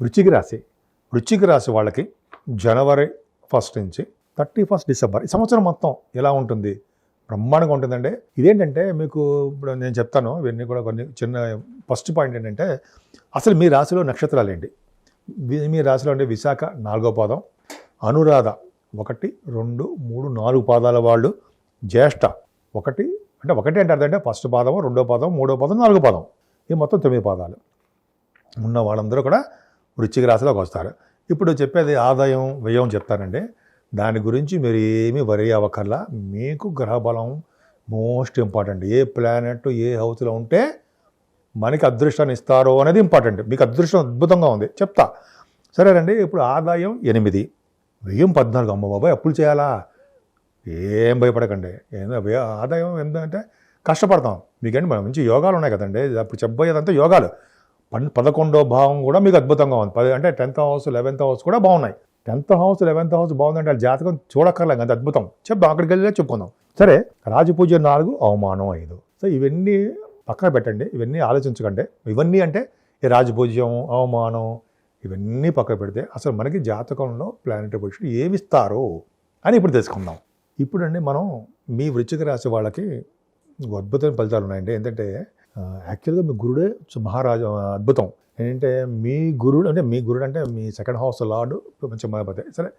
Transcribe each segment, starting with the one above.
వృచ్చిక రాశి. వృచ్చిక రాశి వాళ్ళకి జనవరి ఫస్ట్ నుంచి థర్టీ ఫస్ట్ డిసెంబర్ ఈ సంవత్సరం మొత్తం ఎలా ఉంటుంది? బ్రహ్మాండంగా ఉంటుందండి. ఇదేంటంటే మీకు ఇప్పుడు నేను చెప్తాను ఇవన్నీ కూడా కొన్ని చిన్న ఫస్ట్ పాయింట్ ఏంటంటే అసలు మీ రాశిలో నక్షత్రాలు ఏంటి? మీ రాశిలో అంటే విశాఖ నాలుగో పాదం అనురాధ ఒకటి రెండు మూడు నాలుగు పాదాల వాళ్ళు జ్యేష్ఠ ఒకటి అంటే ఒకటి అంటే అర్థం అంటే ఫస్ట్ పాదం రెండో పాదం మూడో పాదం నాలుగో పాదం. ఈ మొత్తం తొమ్మిది పాదాలు. ఉన్న వాళ్ళందరూ కూడా వృశ్చిక రాశిలోకి వస్తారు. ఇప్పుడు చెప్పేది ఆదాయం వ్యయం చెప్తానండి. దాని గురించి మీరు ఏమీ వరి అవ్వకల్లా మీకు గ్రహబలం మోస్ట్ ఇంపార్టెంట్. ఏ ప్లానెట్ ఏ హౌస్లో ఉంటే మనకి అదృష్టాన్ని ఇస్తారో అనేది ఇంపార్టెంట్. మీకు అదృష్టం అద్భుతంగా ఉంది. చెప్తా. సరేనండి. ఇప్పుడు ఆదాయం ఎనిమిది. వ్యయం పద్నాలుగు. అమ్మ బాబాయ్ అప్పులు చేయాలా? ఏం భయపడకండి. ఏందో ఆదాయం ఏంటంటే కష్టపడతాం. మీకేంటి మన మంచి యోగాలు ఉన్నాయి కదండి. అప్పుడు చెప్పబోయేదంతా యోగాలు. పన్ పదకొండో భావం కూడా మీకు అద్భుతంగా ఉంది. పది అంటే టెన్త్ హౌస్ లెవెన్త్ హౌస్ కూడా బాగున్నాయి. టెన్త్ హౌస్ లెవెన్త్ హౌస్ బాగుందంటే ఆ జాతకం చూడక్కర్లేదు. అంత అద్భుతం. చెప్దాం అక్కడికి వెళ్ళి చెప్పుకుందాం. సరే రాజపూజ నాలుగు అవమానం ఐదు. సో ఇవన్నీ పక్కన పెట్టండి. ఇవన్నీ ఆలోచించకండి. ఇవన్నీ అంటే ఈ రాజపూజ్యం అవమానం ఇవన్నీ పక్కన పెడితే అసలు మనకి జాతకంలో ప్లానెటరీ పొజిషన్ ఏమిస్తారు అని ఇప్పుడు తెలుసుకుందాం. ఇప్పుడండి మనం మీ వృచ్చిక రాశి వాళ్ళకి అద్భుతమైన ఫలితాలు ఉన్నాయండి. ఏంటంటే యాక్చువల్గా మీ గురుడే మహారాజా అద్భుతం. ఏంటంటే మీ గురుడు అంటే మీ గురుడు అంటే మీ సెకండ్ హౌస్ లార్డ్ కొంచెం మారిపోతే సరే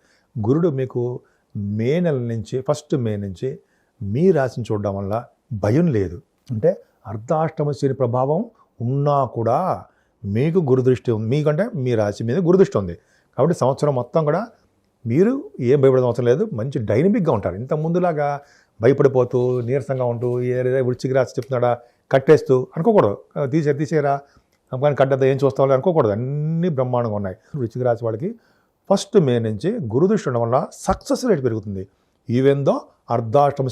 గురుడు మీకు మే నెల నుంచి ఫస్ట్ మే నుంచి మీ రాశిని చూడడం వల్ల భయం లేదు. అంటే అర్ధాష్టమ శని ప్రభావం ఉన్నా కూడా మీకు గురుదృష్టి ఉంది. మీకంటే మీ రాశి మీద గురుదృష్టి ఉంది. కాబట్టి సంవత్సరం మొత్తం కూడా మీరు ఏం భయపడడం అవసరం లేదు. మంచి డైనమిక్గా ఉంటారు. ఇంత ముందులాగా భయపడిపోతూ నీరసంగా ఉంటూ ఏదైతే వృచ్చికి రాసి చెప్తున్నాడా కట్టేస్తూ అనుకోకూడదు. తీసేరు తీసే తీసేరా కానీ కట్టద్దు ఏం చూస్తావు అనుకోకూడదు. అన్నీ బ్రహ్మాండంగా ఉన్నాయి. వృచ్చిక రాశి వాళ్ళకి ఫస్ట్ మే నుంచి గురుదృష్టి ఉండడం వల్ల సక్సెస్ రేట్ పెరుగుతుంది. ఈవెన్ దో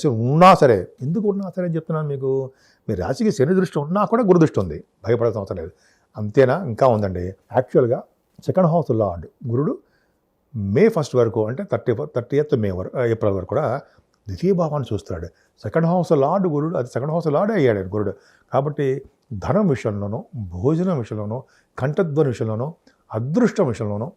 ఉన్నా సరే. ఎందుకు ఉన్నా సరే అని చెప్తున్నాను మీకు? మీ రాశికి శని దృష్టి ఉన్నా కూడా గురుదృష్టి ఉంది. భయపడాల్సిన అవసరం లేదు. అంతేనా? ఇంకా ఉందండి. యాక్చువల్గా సెకండ్ హౌస్ లార్డ్ గురుడు మే ఫస్ట్ వరకు అంటే థర్టీ థర్టీ ఎయిత్ మే వరకు ఏప్రిల్ వరకు కూడా ద్వితీయ భావాన్ని చూస్తాడు. సెకండ్ హౌస్ లార్డ్ గురుడు అది సెకండ్ హౌస్ లార్డే అయ్యాడు గురుడు. కాబట్టి ధనం విషయంలోనూ భోజనం విషయంలోనూ కంఠధ్వని విషయంలోనూ అదృష్టం విషయంలోనూ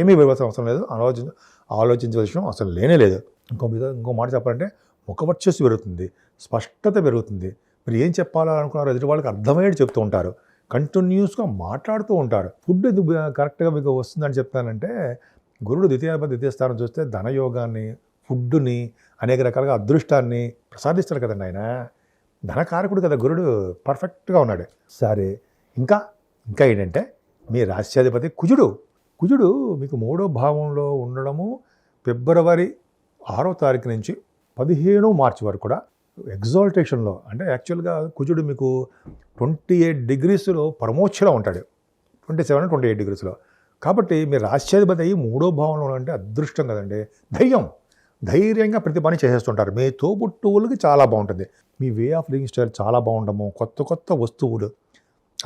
ఏమీ వివసం అవసరం లేదు. ఆలోచించ ఆలోచించవలసిన అవసరం లేనే లేదు. ఇంకో మీద ఇంకో మాట చెప్పాలంటే ముఖవర్చస్సు పెరుగుతుంది. స్పష్టత పెరుగుతుంది. మీరు ఏం చెప్పాలనుకున్నారో ఎదుటి వాళ్ళకి అర్థమయ్యేది చెప్తూ ఉంటారు. కంటిన్యూస్గా మాట్లాడుతూ ఉంటారు. ఫుడ్ ఎందుకు కరెక్ట్గా మీకు వస్తుందని చెప్తానంటే గురుడు ద్వితీయాధిపతి ద్వితీయ స్థానం చూస్తే ధనయోగాన్ని ఫుడ్ని అనేక రకాలుగా అదృష్టాన్ని ప్రసాదిస్తాడు కదండి ఆయన. ధనకారకుడు కదా గురుడు పర్ఫెక్ట్గా ఉన్నాడు. సరే ఇంకా ఇంకా ఏంటంటే మీ రాష్ట్రాధిపతి కుజుడు. కుజుడు మీకు మూడో భావంలో ఉండడము ఫిబ్రవరి ఆరో తారీఖు నుంచి పదిహేను మార్చి వరకు కూడా ఎగ్జాల్టేషన్లో అంటే యాక్చువల్గా కుజుడు మీకు ట్వంటీ ఎయిట్ డిగ్రీస్లో పరమోచ్చలో ఉంటాడు. ట్వంటీ సెవెన్ ట్వంటీ ఎయిట్ డిగ్రీస్లో. కాబట్టి మీరు రాష్ట్రాధిపతి అయ్యి మూడో భావంలో అంటే అదృష్టం కదండి. ధైర్యం ధైర్యంగా ప్రతి పని చేసేస్తుంటారు. మీ తోబుట్టువులకి చాలా బాగుంటుంది. మీ వే ఆఫ్ లివింగ్ స్టైల్ చాలా బాగుండము కొత్త కొత్త వస్తువులు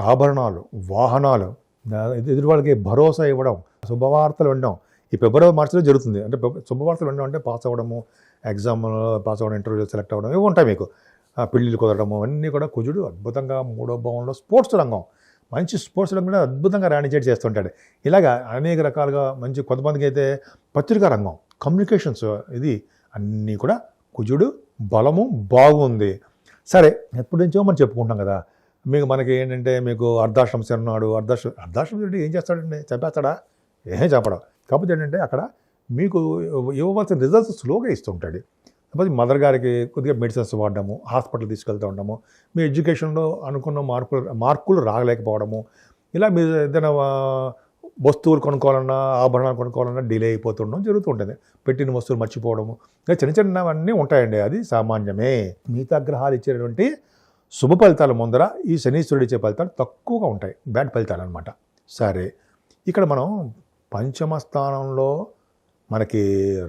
ఆభరణాలు వాహనాలు దా- వాళ్ళకి భరోసా ఇవ్వడం శుభవార్తలు వినడం. ఈ ఫిబ్రవరి మార్చిలో జరుగుతుంది. అంటే శుభవార్తలు వినడం అంటే పాస్ అవ్వడము ఎగ్జామ్లో పాస్ అవ్వడం ఇంటర్వ్యూ సెలెక్ట్ అవ్వడం ఇవి ఉంటాయి మీకు. పెళ్ళిళ్ళు కుదరడము అన్నీ కూడా కుజుడు అద్భుతంగా మూడో భావంలో స్పోర్ట్స్ రంగం. మంచి స్పోర్ట్స్ రంగం కూడా అద్భుతంగా రాణించేట్ చేస్తుంటాడు. ఇలాగా అనేక రకాలుగా మంచి కొంతమందికి అయితే పత్రికా రంగం. కమ్యూనికేషన్స్ ఇది అన్నీ కూడా కుజుడు బలము బాగుంది. సరే ఎప్పటి నుంచో మనం చెప్పుకుంటాం కదా మీకు మనకి ఏంటంటే మీకు అర్ధాశ్రమ శరణాడు అర్ధాశ అర్ధాశ్రమ ఏం చేస్తాడండి? చంపేస్తాడా? ఏం చెప్పడం కాకపోతే ఏంటంటే అక్కడ మీకు ఇవ్వవలసిన రిజల్ట్స్ స్లోగా ఇస్తుంటాడు కాకపోతే మదర్ గారికి కొద్దిగా మెడిసిన్స్ వాడడము హాస్పిటల్ తీసుకెళ్తూ ఉండడము మీ ఎడ్యుకేషన్లో అనుకున్న మార్కులు మార్కులు రాగలేకపోవడము ఇలా మీరు ఏదైనా వస్తువులు కొనుక్కోవాలన్నా ఆభరణాలు కొనుక్కోవాలన్నా డిలే అయిపోతుండడం జరుగుతూ ఉంటుంది పెట్టిన వస్తువులు మర్చిపోవడము. ఇలా చిన్న చిన్నవన్నీ ఉంటాయండి అది సామాన్యమే. మిగతా గ్రహాలు ఇచ్చేటువంటి శుభ ఫలితాల ముందర ఈ శనీశ్వరుడు ఇచ్చే ఫలితాలు తక్కువగా ఉంటాయి. బ్యాడ్ ఫలితాలు అనమాట సరే ఇక్కడ మనం పంచమ స్థానంలో మనకి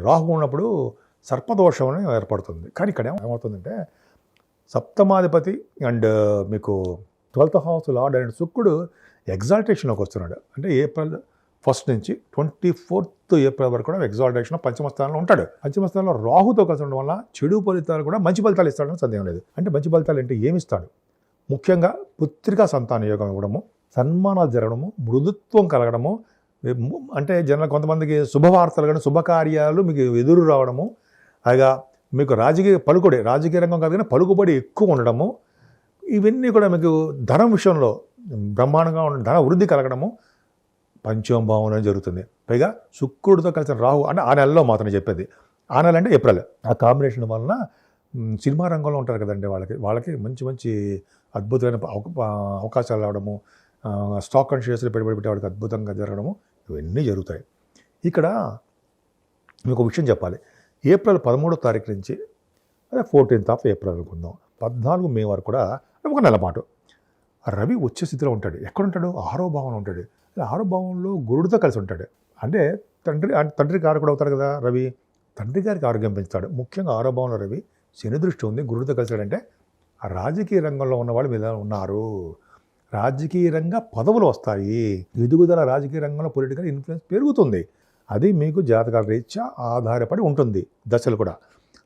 రాహు ఉన్నప్పుడు సర్పదోషం అనేది ఏర్పడుతుంది. కానీ ఇక్కడ ఏమవుతుందంటే సప్తమాధిపతి అండ్ మీకు ట్వెల్త్ హౌస్ లార్డ్ అండ్ శుక్రుడు ఎగ్జాల్టేషన్లోకి వస్తున్నాడు అంటే ఏప్రిల్ ఫస్ట్ నుంచి ట్వంటీ ఫోర్త్ ఏప్రిల్ వరకు కూడా ఎగ్జాల్టేషన్ పంచమ స్థానంలో ఉంటాడు. పంచమ స్థానంలో రాహుతో కలిసి ఉండడం వల్ల చెడు ఫలితాలు కూడా మంచి ఫలితాలు ఇస్తాడని సందేహం లేదు. అంటే మంచి ఫలితాలు అంటే ఏమి ఇస్తాడు ముఖ్యంగా పుత్రికా సంతాన యోగం ఇవ్వడము సన్మానాలు జరగడము మృదుత్వం కలగడము అంటే జనరల్ కొంతమందికి శుభవార్తలు కానీ శుభకార్యాలు మీకు ఎదురు రావడము అలాగా మీకు రాజకీయ పలుకుబడి రాజకీయ రంగం కాదు కానీ పలుకుబడి ఎక్కువ ఉండడము ఇవన్నీ కూడా మీకు ధనం విషయంలో బ్రహ్మాండంగా ఉన్న ధన వృద్ధి కలగడము పంచమ భావంలో జరుగుతుంది. పైగా శుక్రుడితో కలిసిన రాహు అంటే ఆ నెలలో మాత్రం చెప్పేది. ఆ నెల అంటే ఏప్రిల్. ఆ కాంబినేషన్ వలన సినిమా రంగంలో ఉంటారు కదండి వాళ్ళకి. వాళ్ళకి మంచి మంచి అద్భుతమైన అవకాశాలు రావడము స్టాక్ అండ్ షేర్స్లో పెట్టుబడి పెట్టే వాళ్ళకి అద్భుతంగా జరగడము ఇవన్నీ జరుగుతాయి. ఇక్కడ మీకు ఒక విషయం చెప్పాలి. ఏప్రిల్ పదమూడో తారీఖు నుంచి అదే ఫోర్టీన్త్ ఆఫ్ ఏప్రిల్ అనుకుందాం. పద్నాలుగు మే వరకు కూడా ఒక నెల పాటు. రవి వచ్చే స్థితిలో ఉంటాడు. ఎక్కడ ఉంటాడు ఆరో భావంలో ఉంటాడు. ఆరో భావంలో గురుడితో కలిసి ఉంటాడు. అంటే తండ్రి అంటే తండ్రి కారకుడు అవుతాడు కదా రవి? తండ్రి గారికి ఆరోగ్యం పెంచుతాడు. ముఖ్యంగా ఆరో భావంలో రవి శని దృష్టి ఉంది గురుడితో కలిసాడంటే రాజకీయ రంగంలో ఉన్న వాళ్ళు మీద ఉన్నారు. రాజకీయ రంగ పదవులు వస్తాయి. ఎదుగుదల రాజకీయ రంగంలో పొలిటికల్ ఇన్ఫ్లుయెన్స్ పెరుగుతుంది. అది మీకు జాతకాల రీత్యా ఆధారపడి ఉంటుంది దశలు కూడా.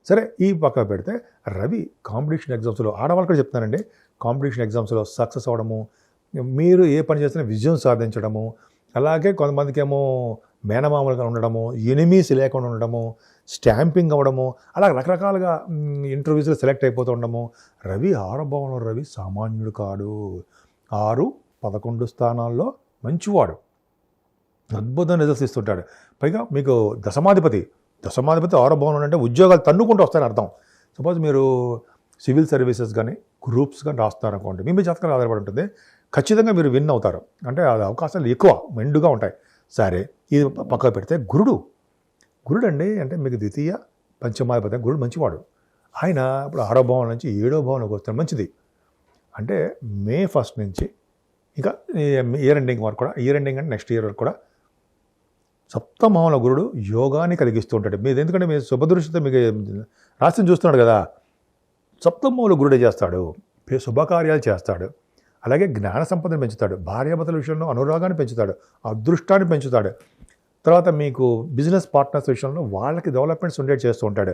సరే ఈ పక్క పెడితే రవి కాంపిటీషన్ ఎగ్జామ్స్లో ఆడవాళ్ళు కూడా చెప్తున్నానండి కాంపిటీషన్ ఎగ్జామ్స్లో సక్సెస్ అవ్వడము మీరు ఏ పని చేసినా విజయం సాధించడము అలాగే కొంతమందికి ఏమో మేనమామలుగా ఉండడము ఎనిమీస్ లేకుండా ఉండడము స్టాంపింగ్ అవ్వడము అలా రకరకాలుగా ఇంటర్వ్యూస్లో సెలెక్ట్ అయిపోతూ ఉండడము. రవి ఆరో రవి సామాన్యుడు కాడు. ఆరు పదకొండు స్థానాల్లో మంచివాడు. అద్భుతం రిజల్ట్స్ ఇస్తుంటాడు. పైగా మీకు దశమాధిపతి దశమాధిపతి ఆరో భవనం అంటే ఉద్యోగాలు తన్నుకుంటూ వస్తాయని అర్థం. సపోజ్ మీరు సివిల్ సర్వీసెస్ కానీ గ్రూప్స్ కానీ రాస్తున్నారు అనుకోండి మీ మీ జాతకాలు ఆధారపడి ఉంటుంది. ఖచ్చితంగా మీరు విన్ అవుతారు. అంటే అది అవకాశాలు ఎక్కువ మెండుగా ఉంటాయి. సరే ఇది పక్కకు పెడితే గురుడు. గురుడు అండి అంటే మీకు ద్వితీయ పంచమాధిపతి గురుడు మంచివాడు. ఆయన ఇప్పుడు ఆరో భవనం నుంచి ఏడో భవనంకి వస్తాడు మంచిది. అంటే మే ఫస్ట్ నుంచి ఇంకా ఇయర్ ఎండింగ్ వరకు కూడా ఇయర్ ఎండింగ్ అంటే నెక్స్ట్ ఇయర్ వరకు కూడా సప్తమహంలో గురుడు యోగాన్ని కలిగిస్తూ ఉంటాడు. మీరు ఎందుకంటే మీ శుభదృష్టితో మీకు రాసిని చూస్తున్నాడు కదా. సప్తమహంలో గురుడు చేస్తాడు శుభకార్యాలు చేస్తాడు అలాగే జ్ఞాన సంపదను పెంచుతాడు భార్యాభర్తల విషయంలో అనురాగాన్ని పెంచుతాడు అదృష్టాన్ని పెంచుతాడు. తర్వాత మీకు బిజినెస్ పార్ట్నర్స్ విషయంలో వాళ్ళకి డెవలప్మెంట్స్ ఉండేట్ చేస్తూ ఉంటాడు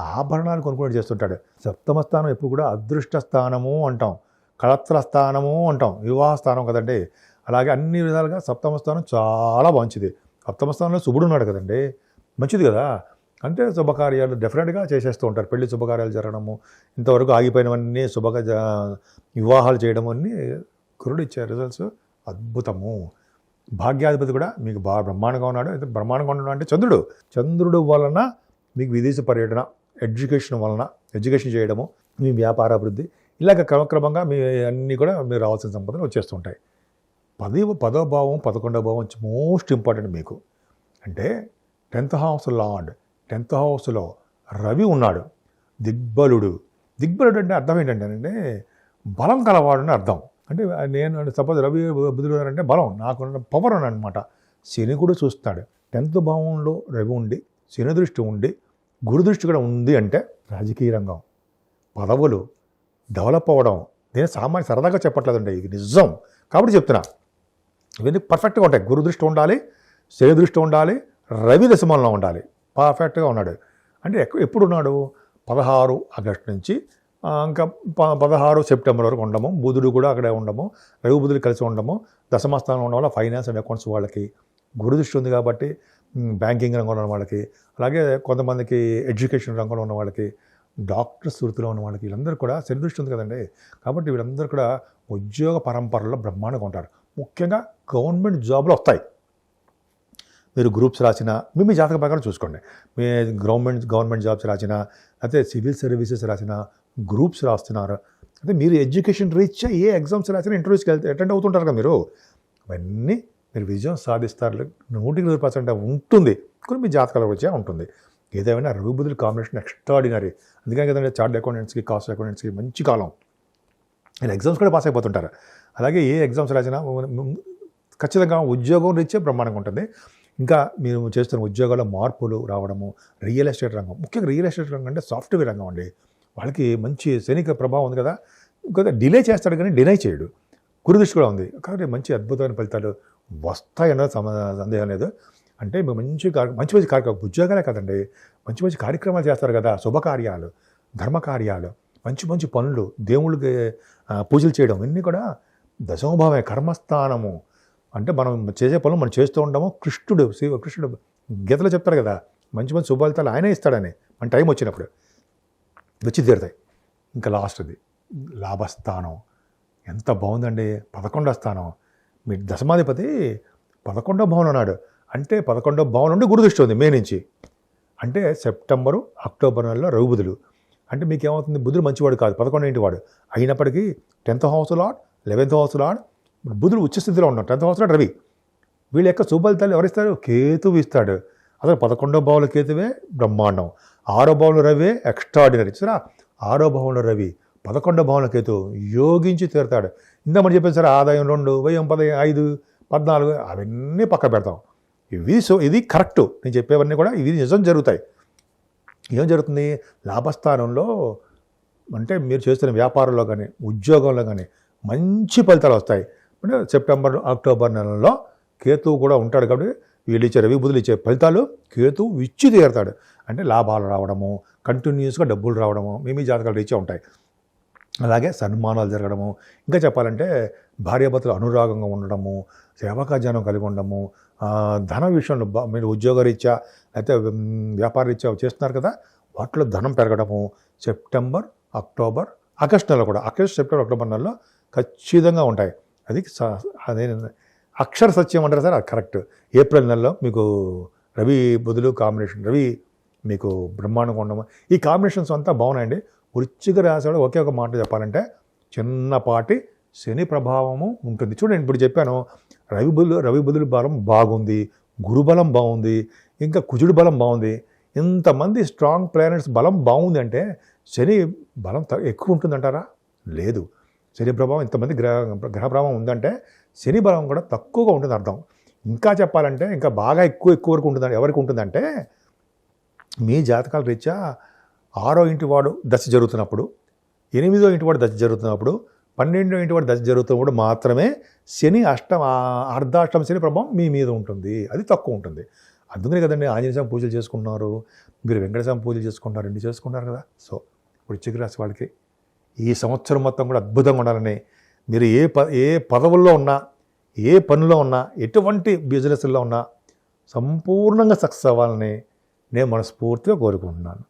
ఆభరణాలు కొనుక్కునే చేస్తుంటాడు సప్తమ స్థానం ఎప్పుడు కూడా అదృష్ట స్థానము అంటాం కళత్ర స్థానము అంటాం వివాహ స్థానం కదండి. అలాగే అన్ని విధాలుగా సప్తమ స్థానం చాలా మంచిది. సప్తమ స్థానంలో శుభుడు ఉన్నాడు కదండి. మంచిది కదా? అంటే శుభకార్యాలు డెఫినెట్గా చేసేస్తూ ఉంటారు. పెళ్ళి శుభకార్యాలు జరగడము ఇంతవరకు ఆగిపోయినవన్నీ శుభగా జ- వివాహాలు చేయడం అన్నీ గురుడు ఇచ్చే రిజల్ట్స్ అద్భుతము. భాగ్యాధిపతి కూడా మీకు బాగా బ్రహ్మాండంగా ఉన్నాడు. అయితే బ్రహ్మాండంగా ఉన్నాడు అంటే చంద్రుడు. చంద్రుడు వలన మీకు విదేశీ పర్యటన ఎడ్యుకేషన్ వలన ఎడ్యుకేషన్ చేయడము మీ వ్యాపార అభివృద్ధి ఇలాగ క్రమక్రమంగా మీ అన్నీ కూడా మీరు రావాల్సిన సంపదలు వచ్చేస్తుంటాయి పది పదో భావం పదకొండవ భావం మోస్ట్ ఇంపార్టెంట్ మీకు. అంటే టెన్త్ హౌస్ లార్డ్ టెన్త్ హౌస్లో రవి ఉన్నాడు. దిగ్బలుడు. దిగ్బలుడు అంటే అర్థం ఏంటంటే బలం కలవాడు అని అర్థం. అంటే నేను సపోజ్ రవి బుధుడు అంటే బలం నాకున్న పవర్ అని అనమాట శని కూడా చూస్తాడు. టెన్త్ భావంలో రవి ఉండి శని దృష్టి ఉండి గురు దృష్టి కూడా ఉంది అంటే రాజకీయ రంగం. పదవులు డెవలప్ అవ్వడం. నేను సామాన్య సరదాగా చెప్పట్లేదండి ఇది నిజం. కాబట్టి చెప్తున్నా. ఇవన్నీ పర్ఫెక్ట్గా ఉంటాయి. గురు దృష్టి ఉండాలి శని దృష్టి ఉండాలి రవి దశమంలో ఉండాలి. పర్ఫెక్ట్గా ఉన్నాడు. అంటే ఎక్క- ఎప్పుడు ఉన్నాడు పదహారు ఆగస్టు నుంచి ఇంకా ప- పదహారు సెప్టెంబర్ వరకు ఉండము. బుధుడు కూడా అక్కడే ఉండము. రవి బుధుడు కలిసి ఉండము. దశమస్థానం ఉండడం వల్ల ఫైనాన్స్ అండ్ అకౌంట్స్ వాళ్ళకి గురుదృష్టి ఉంది కాబట్టి బ్యాంకింగ్ రంగంలో ఉన్న వాళ్ళకి అలాగే కొంతమందికి ఎడ్యుకేషన్ రంగంలో ఉన్న వాళ్ళకి డాక్టర్స్ వృత్తిలో ఉన్న వాళ్ళకి వీళ్ళందరూ కూడా శని దృష్టి ఉంది కదండి. కాబట్టి వీళ్ళందరూ కూడా ఉద్యోగ పరంపరలో బ్రహ్మాండంగా ఉంటారు. ముఖ్యంగా గవర్నమెంట్ జాబ్లు వస్తాయి. మీరు గ్రూప్స్ రాసినా మీ మీ జాతక ప్రకారం చూసుకోండి. మీ గవర్నమెంట్ గవర్నమెంట్ జాబ్స్ రాసినా అయితే సివిల్ సర్వీసెస్ రాసినా గ్రూప్స్ రాస్తున్నారు. అయితే మీరు ఎడ్యుకేషన్ రీచ్ ఏ ఎగ్జామ్స్ రాసినా ఇంటర్వ్యూస్కి వెళ్తే అటెండ్ అవుతుంటారు కదా మీరు. అవన్నీ మీరు విజయం సాధిస్తారు. నూటికి నూరు పర్సెంట్ ఉంటుంది. కొన్ని మీ జాతకాల వచ్చే ఉంటుంది. ఏదేమైనా రఘుబుద్ధుల కాంబినేషన్ ఎక్స్ట్రాడినరీ. అందుకని కదండి చార్ట్ అకౌంటెంట్స్కి కాస్ట్ అకౌంటెంట్స్కి మంచి కాలం. నేను ఎగ్జామ్స్ కూడా పాస్ అయిపోతుంటారు. అలాగే ఏ ఎగ్జామ్స్ రాసినా ఖచ్చితంగా ఉద్యోగం రీత్యా బ్రహ్మాండంగా ఉంటుంది. ఇంకా మీరు చేస్తున్న ఉద్యోగాల్లో మార్పులు రావడము రియల్ ఎస్టేట్ రంగం. ముఖ్యంగా రియల్ ఎస్టేట్ రంగం అంటే సాఫ్ట్వేర్ రంగం అండి. వాళ్ళకి మంచి సైనిక ప్రభావం ఉంది కదా ఇంకా డిలే చేస్తాడు కానీ డినై చేయడు. గురుదృష్టి కూడా ఉంది. కాబట్టి మంచి అద్భుతమైన ఫలితాలు వస్తాయన్నది సందేహం లేదు. అంటే మీకు మంచి మంచి మంచి కార్యక్రమం ఉద్యోగాలే కదండి. మంచి మంచి కార్యక్రమాలు చేస్తారు కదా శుభకార్యాలు ధర్మకార్యాలు మంచి మంచి పనులు దేవుళ్ళకి పూజలు చేయడం ఇవన్నీ కూడా దశమభావమే కర్మస్థానము. అంటే మనం చేసే పనులు మనం చేస్తూ ఉంటాము కృష్ణుడు శ్రీ కృష్ణుడు గీతలో చెప్తారు కదా మంచి మంచి శుభాలితాలు ఆయనే ఇస్తాడని. మన టైం వచ్చినప్పుడు వచ్చి తీరుతాయి. ఇంకా లాస్ట్ అది లాభస్థానం. ఎంత బాగుందండి పదకొండో స్థానం. మీ దశమాధిపతి పదకొండో భవన్ ఉన్నాడు అంటే పదకొండో భవన్ నుండి గురుదృష్టి ఉంది మే నుంచి. అంటే సెప్టెంబరు అక్టోబర్ నెలలో రవి బుధులు అంటే మీకు ఏమవుతుంది బుధుడు మంచివాడు కాదు పదకొండు ఇంటి వాడు అయినప్పటికీ tenth house lord eleventh house lord బుధుడు ఉచ్చస్థితిలో ఉన్నాడు. టెన్త్ హౌస్లో రవి. వీళ్ళ యొక్క శుభలితాలు ఎవరిస్తారు? కేతువు ఇస్తాడు. అసలు పదకొండో భావంలో కేతువే బ్రహ్మాండం. ఆరో భావంలో రవి ఎక్స్ట్రాడినరీ చూసారా? ఆరో భావంలో రవి పదకొండో భావంలో కేతు యోగించి తీరుతాడు. ఇందా మనం చెప్పాను సార్ ఆదాయం రెండు వ్యయం పది ఐదు పద్నాలుగు అవన్నీ పక్క పెడతాం. ఇవి సో ఇది కరెక్ట్. నేను చెప్పేవన్నీ కూడా ఇవి నిజం జరుగుతాయి. ఏం జరుగుతుంది? లాభస్థానంలో అంటే మీరు చేస్తున్న వ్యాపారంలో కానీ ఉద్యోగంలో కానీ మంచి ఫలితాలు వస్తాయి. అంటే సెప్టెంబర్ అక్టోబర్ నెలలో కేతువు కూడా ఉంటాడు కాబట్టి వీళ్ళు ఇచ్చే రవి బుధులు ఇచ్చే ఫలితాలు కేతువు ఇచ్చి తీరుతాడు అంటే లాభాలు రావడము కంటిన్యూస్గా డబ్బులు రావడము మీ మీ జాతకాలు రీచే ఉంటాయి. అలాగే సన్మానాలు జరగడము ఇంకా చెప్పాలంటే భార్యాభర్తలు అనురాగంగా ఉండడము సేవకాజనం కలిగి ఉండడము ధన విషయంలో మీరు ఉద్యోగరీత్యా అయితే వ్యాపారరీత్యా వ్యాపార రీత్యా చేస్తున్నారు కదా వాటిలో ధనం పెరగడము సెప్టెంబర్ అక్టోబర్ ఆగస్టు నెలలో కూడా ఆగస్ట్ సెప్టెంబర్ అక్టోబర్ నెలలో ఖచ్చితంగా ఉంటాయి. అది స- అదే అక్షర సత్యం అంటారు సార్ అది కరెక్ట్. ఏప్రిల్ నెలలో మీకు రవి బుధులు కాంబినేషన్ రవి మీకు బ్రహ్మాండంగా ఉండము ఈ కాంబినేషన్స్ అంతా బాగున్నాయండి. వృచ్చిక రాశి ఒకే ఒక మాట చెప్పాలంటే చిన్నపాటి శని ప్రభావము ఉంటుంది. చూడండి ఇప్పుడు చెప్పాను రవి బుధులు రవి బుధులు బలం బాగుంది గురుబలం బాగుంది ఇంకా కుజుడు బలం బాగుంది. ఇంతమంది స్ట్రాంగ్ ప్లానెట్స్ బలం బాగుంది అంటే శని బలం త- ఎక్కువ ఉంటుందంటారా? లేదు. శని ప్రభావం ఇంతమంది గ్రహ గ్రహ ప్రభావం ఉందంటే శని బలం కూడా తక్కువగా ఉంటుంది అర్థం. ఇంకా చెప్పాలంటే ఇంకా బాగా ఎక్కువ ఎక్కువ వరకు ఉంటుందంటే ఎవరికి ఉంటుందంటే మీ జాతకాల రీత్యా ఆరో ఇంటి వాడు దశ జరుగుతున్నప్పుడు ఎనిమిదో ఇంటి వాడు దశ జరుగుతున్నప్పుడు పన్నెండో ఇంటి వాడు దశ జరుగుతున్నప్పుడు మాత్రమే శని అష్టమ ఆ- అర్ధాష్టమ శని ప్రభావం మీ మీద ఉంటుంది. అది తక్కువ ఉంటుంది. అందుకనే కదండి ఆంజనేయ స్వామి పూజలు చేసుకుంటున్నారు మీరు వెంకటేశ్వర పూజలు చేసుకుంటున్నారు రెండు చేసుకుంటారు కదా. సో వృశ్చిక రాశి వాళ్ళకి ఈ సంవత్సరం మొత్తం కూడా అద్భుతంగా ఉండాలని మీరు ఏ ప ఏ పదవుల్లో ఉన్నా ఏ పనిలో ఉన్నా ఎటువంటి బిజినెస్లో ఉన్నా సంపూర్ణంగా సక్సెస్ అవ్వాలని నేను మనస్ఫూర్తిగా కోరుకుంటున్నాను.